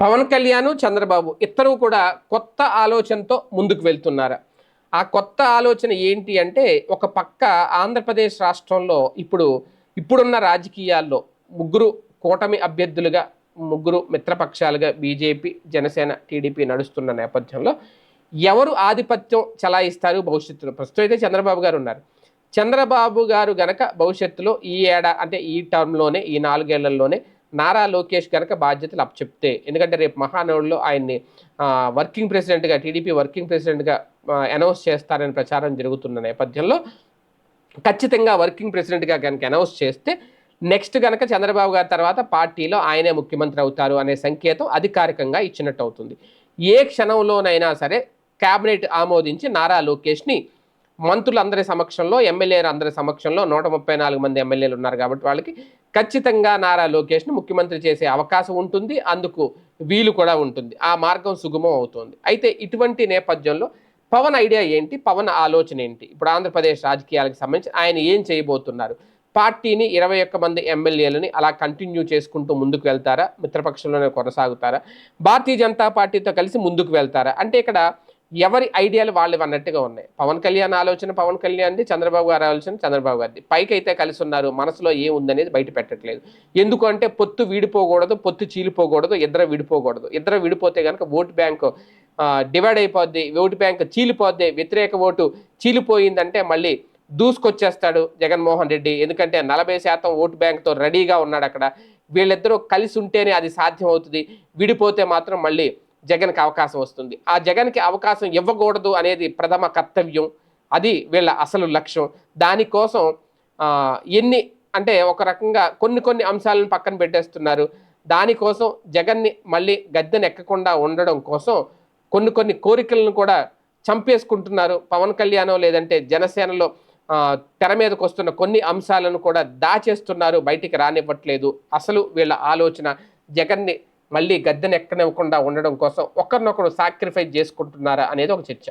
పవన్ కళ్యాణ్ చంద్రబాబు ఇద్దరు కూడా కొత్త ఆలోచనతో ముందుకు వెళ్తున్నారు. ఆ కొత్త ఆలోచన ఏంటి అంటే ఒక పక్క ఆంధ్రప్రదేశ్ రాష్ట్రంలో ఇప్పుడు ఇప్పుడున్న రాజకీయాల్లో ముగ్గురు కూటమి అభ్యర్థులుగా ముగ్గురు మిత్రపక్షాలుగా బీజేపీ జనసేన టీడీపీ నడుస్తున్న నేపథ్యంలో ఎవరు ఆధిపత్యం చలాయిస్తారు భవిష్యత్తులో? ప్రస్తుతం అయితే చంద్రబాబు గారు ఉన్నారు. చంద్రబాబు గారు గనక భవిష్యత్తులో ఈ ఏడా అంటే ఈ టర్మ్లోనే ఈ నాలుగేళ్ళలోనే నారా లోకేష్ గనక బాధ్యతలు అప్పచెప్తే ఎందుకంటే రేపు మహానవుడిలో ఆయన్ని వర్కింగ్ ప్రెసిడెంట్గా టీడీపీ వర్కింగ్ ప్రెసిడెంట్గా అనౌన్స్ చేస్తారని ప్రచారం జరుగుతున్న నేపథ్యంలో ఖచ్చితంగా వర్కింగ్ ప్రెసిడెంట్గా కనుక అనౌన్స్ చేస్తే నెక్స్ట్ కనుక చంద్రబాబు గారి తర్వాత పార్టీలో ఆయనే ముఖ్యమంత్రి అవుతారు అనే సంకేతం అధికారికంగా ఇచ్చినట్టు అవుతుంది ఏ క్షణంలోనైనా సరే క్యాబినెట్ ఆమోదించి నారా లోకేష్ని మంత్రులందరి సమక్షంలో ఎమ్మెల్యేలు అందరి సమక్షంలో నూట ముప్పై నాలుగు మంది ఎమ్మెల్యేలు ఉన్నారు కాబట్టి వాళ్ళకి ఖచ్చితంగా నారా లోకేష్ను ముఖ్యమంత్రి చేసే అవకాశం ఉంటుంది. అందుకు వీలు కూడా ఉంటుంది. ఆ మార్గం సుగమం అవుతుంది. అయితే ఇటువంటి నేపథ్యంలో పవన్ ఐడియా ఏంటి? పవన్ ఆలోచన ఏంటి? ఇప్పుడు ఆంధ్రప్రదేశ్ రాజకీయాలకు సంబంధించి ఆయన ఏం చేయబోతున్నారు? పార్టీని ఇరవై ఒక్క మంది ఎమ్మెల్యేలని అలా కంటిన్యూ చేసుకుంటూ ముందుకు వెళ్తారా? మిత్రపక్షంలోనే కొనసాగుతారా? భారతీయ జనతా పార్టీతో కలిసి ముందుకు వెళ్తారా? అంటే ఇక్కడ ఎవరి ఐడియాలు వాళ్ళు అన్నట్టుగా ఉన్నాయి. పవన్ కళ్యాణ్ ఆలోచన పవన్ కళ్యాణ్ది చంద్రబాబు గారి ఆలోచన చంద్రబాబు గారిది. పైకి అయితే కలిసి ఉన్నారు మనసులో ఏముందనేది బయట పెట్టట్లేదు. ఎందుకు అంటే పొత్తు వీడిపోకూడదు పొత్తు చీలిపోకూడదు ఇద్దరు విడిపోకూడదు. ఇద్దరు విడిపోతే కనుక ఓటు బ్యాంకు డివైడ్ అయిపోద్ది ఓటు బ్యాంక్ చీలిపోద్ది వ్యతిరేక ఓటు చీలిపోయిందంటే మళ్ళీ దూసుకొచ్చేస్తాడు జగన్మోహన్ రెడ్డి. ఎందుకంటే నలభై శాతం ఓటు బ్యాంక్తో రెడీగా ఉన్నాడు అక్కడ వీళ్ళిద్దరూ కలిసి ఉంటేనే అది సాధ్యం అవుతుంది విడిపోతే మాత్రం మళ్ళీ జగన్కి అవకాశం వస్తుంది. ఆ జగన్కి అవకాశం ఇవ్వకూడదు అనేది ప్రథమ కర్తవ్యం. అది వీళ్ళ అసలు లక్ష్యం. దానికోసం ఎన్ని అంటే ఒక రకంగా కొన్ని కొన్ని అంశాలను పక్కన పెట్టేస్తున్నారు. దానికోసం జగన్ని మళ్ళీ గద్దెనెక్కకుండా ఉండడం కోసం కొన్ని కొన్ని కోరికలను కూడా చంపేసుకుంటున్నారు. పవన్ కళ్యాణం లేదంటే జనసేనలో తెర మీదకు వస్తున్న కొన్ని అంశాలను కూడా దాచేస్తున్నారు. బయటికి రానివ్వట్లేదు. అసలు వీళ్ళ ఆలోచన జగన్ని మళ్ళీ గద్దెనెక్కనివ్వకుండా ఉండడం కోసం ఒకరినొకరు సాక్రిఫైస్ చేసుకుంటున్నారా అనేది ఒక చర్చ.